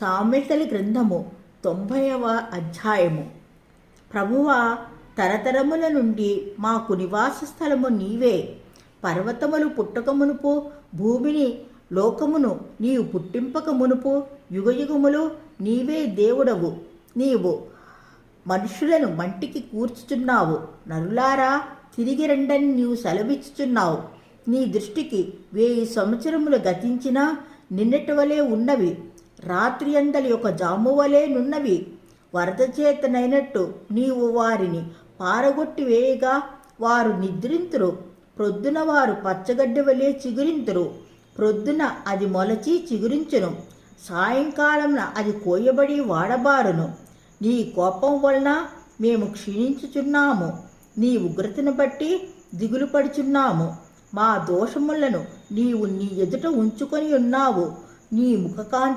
సామెతల గ్రంథము తొంభైవ అధ్యాయము. ప్రభువా తరతరముల నుండి మాకు నివాస స్థలము నీవే. పర్వతములు పుట్టక మునుపు భూమిని లోకమును నీవు పుట్టింపక మునుపు యుగయుగములు నీవే దేవుడవు. నీవు మనుషులను మంటికి కూర్చుచున్నావు. నరులారా తిరిగి రండని నీవు సెలవిచ్చుచున్నావు. నీ దృష్టికి వేయి సంవత్సరములు గతించినా నిన్నటి వలె ఉన్నవి. రాత్రి అందలి ఒక జాము వలె నున్నవి. వరద చేతనైనట్టు నీవు వారిని పారగొట్టి వేయగా వారు నిద్రింతురు. ప్రొద్దున వారు పచ్చగడ్డి వలె చిగురింతురు. ప్రొద్దున అది మొలచి చిగురించును. సాయంకాలంన అది కోయబడి వాడబారును. నీ కోపం వలన మేము క్షీణించుచున్నాము. నీ ఉగ్రతను బట్టి దిగులు పడుచున్నాము. మా దోషములను నీవు నీ ఎదుట ఉంచుకొని ఉన్నావు. నీ ముఖకాంతి